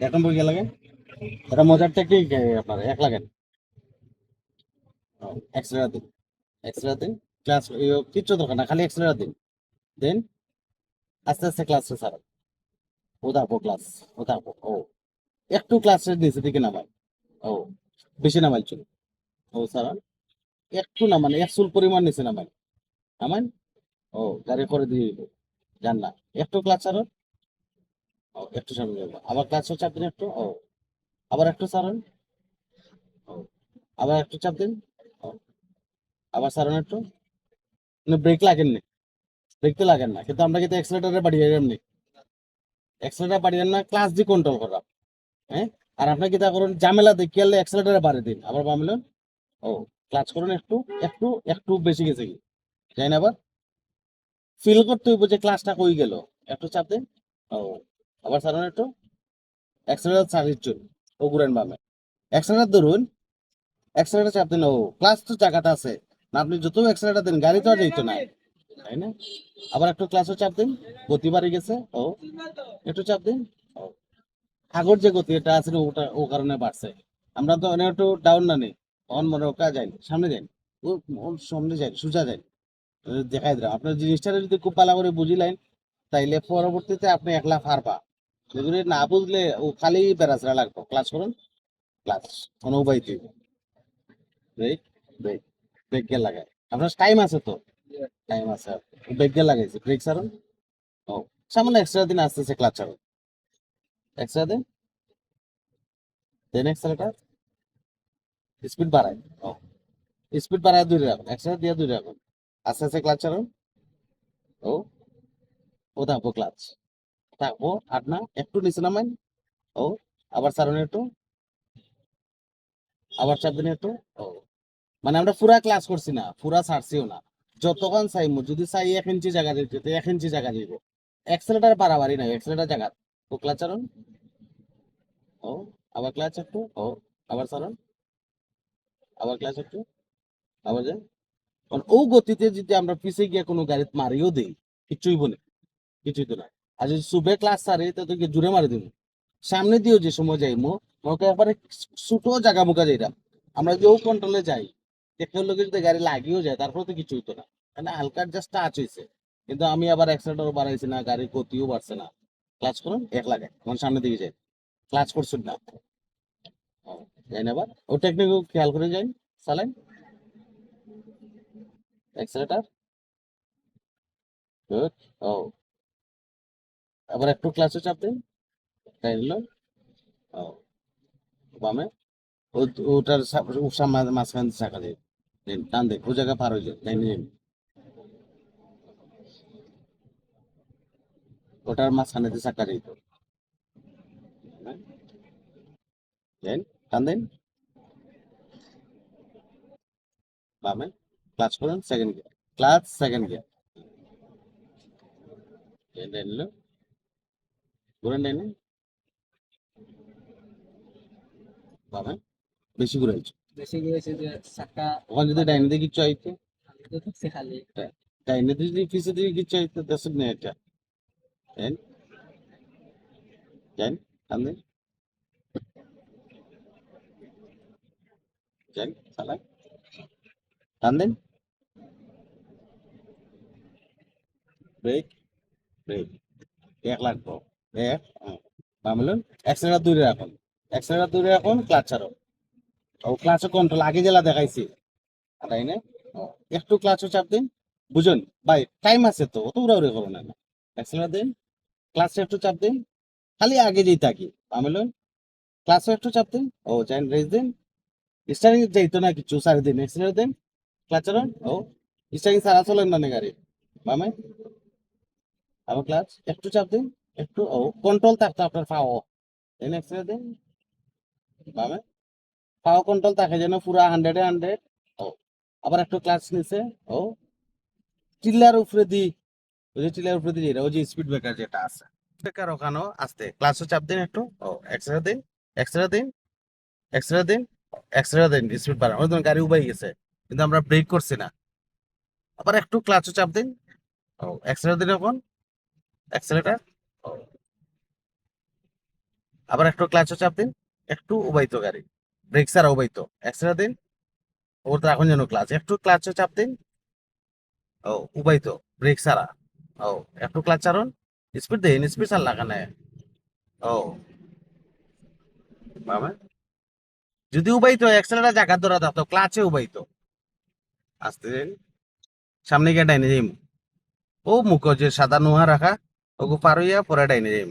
এক নম্বর গিয়ে লাগেন এটা মজার টেকনিক আপনার, এক লাগেন এক্সট্রা দিন এক্সট্রা দিন ক্লাস কিচ্ছু দরকার না, খালি এক্সট্রা দিন। দেন, আস্তে আস্তে ক্লাসে স্যার ও দাপো ক্লাস ও দাপো ও। একটু ক্লাসের নিচে দিকে নামাই ও, বেশি নামাই চল। ও স্যার একটু নামান এক চুল পরিমাণ নিচে নামাই নামান ও, গাড়ি করে দিয়ে জান না, একটু ক্লাস স্যার ও একটু সামনে আবার ক্লাস চাপ দিন একটু। ও। আবার একটু সারন। আবার একটু চাপ দিন। আবার সারন একটু। ব্রেক লাগেন না। ব্রেক তো লাগেন না। কিন্তু আমরা কিন্তু এক্সেলেটারে বাড়িয়ে এমনি। এক্সেলেটার বাড়িয়ে না ক্লাস দি কন্ট্রোল করা হ্যাঁ? আর আপনি কি তা করুন, ঝামেলা দেখিয়ে এক্সেলেটারে বাড়িয়ে দিন। আবার বামলেন ও ক্লাস করুন একটু একটু একটু বেশি গেছে কি? যাই না আবার। ফিল করতে হইব যে ক্লাসটা কই গেল। একটু চাপ দিন। ও। আবার সারুন একটু? এক্সেলেটার সার্ভিস চল ও ঘুরেন বামে। এক্সেলেটার ধরুন এক্সেলেটার চাপ দিন, ও ক্লাস তো জায়গাটা আছে। না, আপনি যত এক্সেলেটার দেন, গাড়ি তো আর যেত না তাই না? আবার একটু ক্লাসও চাপ দিন, গতি বাড়ি গেছে, ও। একটু চাপ দিন আগর যে গতি, এটা আছে ওটা, ও কারণে বাড়ছে। আমরা তো অনেক একটু ডাউন না নেই, অন মনে ওকা যাই সামনে যাই ও ওর সামনে যাই সোজা যাই দেখাই দিলাম। আপনার জিনিসটা যদি খুব ভালো করে বুঝিলেন, তাইলে পরবর্তীতে আপনি একলা পারবা। যদি না বুঝলে ও খালি বেড়াচড়া লাগবে। ক্লাস করুন। ক্লাস কোনো উপায় দিই ব্রেক ব্রেক ব্রেক গে লাগায়। আপনার টাইম আছে তো? টাইম আছে। ব্রেক গে লাগাইছে। ব্রেক ছাড়ুন। ও সামান্য এক্সট্রা দিন আসতেছে ক্লাচ ছাড়ুন। এক্সট্রা দিন? দেন এক্সট্রাটা স্পিড বাড়ায়। ও স্পিড বাড়ায় দূরে রাখুন এক্সট্রা দিয়ে দূরে রাখুন আস্তে আস্তে ক্লাচ ছাড়ুন। ও ও থাকব ক্লাচ থাকব। আর না একটু নিচে নামাইন। ও, আবার ছাড়ুন একটু। আবার চাপ দিন একটু। ও মানে আমরা পুরা ক্লাস করছি না, পুরা ছাড়ছিও না। যতক্ষণ চাইমু, যদি চাই এক ইঞ্চি জায়গা দিতে, তো এক ইঞ্চি জায়গা দিব। এক্সেলেটার বাড়াবাড়ি নাই এক্সেলেটার জায়গা ও ক্লাচ চারণ ও, আবার ক্লাচ একটু। ও, আবার চারণ আবার ক্লাচ একটু। আবার যান কারণ ও গতিতে যদি আমরা পিছে গিয়ে কোনো গাড়ি মারিও দেই কিচ্ছুই বলে কিছুই তো না। আর যদি সুবে ক্লাস সারে তো তোকে জুড়ে মারি দিব। সামনে দিয়েও যে সময় যাই যাইমো ওকে একবারে ছোট জায়গা মুখা যাইতাম আমরা যে ও কন্ট্রোলে যাই, দেখে লোকে যদি গাড়ি লাগিয়েও যায়, তারপরে তো কিছু হইতো না। মানে হালকা জাস্ট টাচ হয়েছে কিন্তু আমি আবার অ্যাক্সিডেন্টও বাড়াইছি না, গাড়ির গতিও বাড়ছে না। ক্লাচ করুন, এক লাগে তখন সামনে দিকে যাই। ক্লাচ করছুন না। যাই না আবার। ও টেকনিক খেয়াল করে যাই। চালাইন অ্যাক্সিলেটার গুড ও আবার একটু ক্লাচে চাপ। দিন তাই নিল বামে। ওটার মাঝখান চাকা দিয়ে। দিন, টান দেখ ও জায়গা পার হয়ে যায় তাই নিন। ওটার মাঝখানে দিয়ে চাকা দিত দেন, টান দিন। বামে ক্লাচ করুন second gear clutch second gear ঘুরেন ডাইনে বামে বেশি ঘুরাইছো বেশি গিয়েছে যে চাকা ওখানে যদি ডাইনে দিয়ে কিচ্ছু আইতে? খালি। ডাইনে যদি পিছে দিয়ে কিচ্ছু আইতে দেশের নেই এটা। টান দিন দেন চালাই টান দিন ব্রেক। ব্রেক। এক লাগবো এক বামলুন এক্সেলেটার দূরে রাখুন এক্সেলেটার দূরে রাখুন ক্লাচ ছাড়ো ও ক্লাচও কন্ট্রোল আগে জেলা দেখাইছি। তাই না? একটু ক্লাচও চাপ দিন। বুঝুন, ভাই টাইম আছে তো, অত উড়াউড়ি করো না। এক্সেলেটার দিন ক্লাচে একটু চাপ দিন। খালি আগে যেই থাকি বামলুন ক্লাচও একটু চাপ দিন। ও চাইন রেস দিন। স্টারিং যাইতো না কিছু সারি দিন এক্সেলেটার দিন। ক্লাচের ও স্টারিং সারা চলেন না গাড়ি। বামে আবার ক্লাচ একটু চাপ দিন। একটু ও কন্ট্রোল থাকতো আপনার পাও দেন এক্সরে দিন, বামে। পাও কন্ট্রোল থাকে যেন পুরো হান্ড্রেডে হান্ড্রেড ও, আবার একটু ক্লাচ নিছে, ও। টিলার উপরে দি, ওই যে টিলার উপরে দিয়ে ওই যে স্পিড ব্রেকার যেটা আছে। ব্রেকার ওখানেও আসতে ক্লাসও চাপ দিন একটু, ও এক্সরে দিন এক্সরে দিন এক্সরে দিন এক্সরে দিন স্পিড বাড়ান। ওই গাড়ি উবাই গেছে, কিন্তু আমরা ব্রেক করছি না। আবার একটু ক্লাচও চাপ দিন, ও এক্সরে দিন এখন অ্যাক্সেলেটার আবার একটু ক্লাচে চাপ দিন একটু উবাইত গাড়ি। ব্রেক ছাড়া উবাইত এক্সট্রা দিন, ওর তো এখন যেন ক্লাচ একটু ক্লাচে চাপ দিন ও উবাইত ব্রেক ছাড়া। ও, একটু ক্লাচ চারণ স্পিড দিন স্পিড চাল লাগানে ও বাবা যদি উবাইতো এক্সেলেটার জায়গা ধরা থাকতো ক্লাচে উবাইতো আসতে সামনে গিয়ে ডাইনে যাইম। ও, মুখ যে সাদা নোহা রাখা ওগো পার হইয়া পরে ডাইনে যাইম।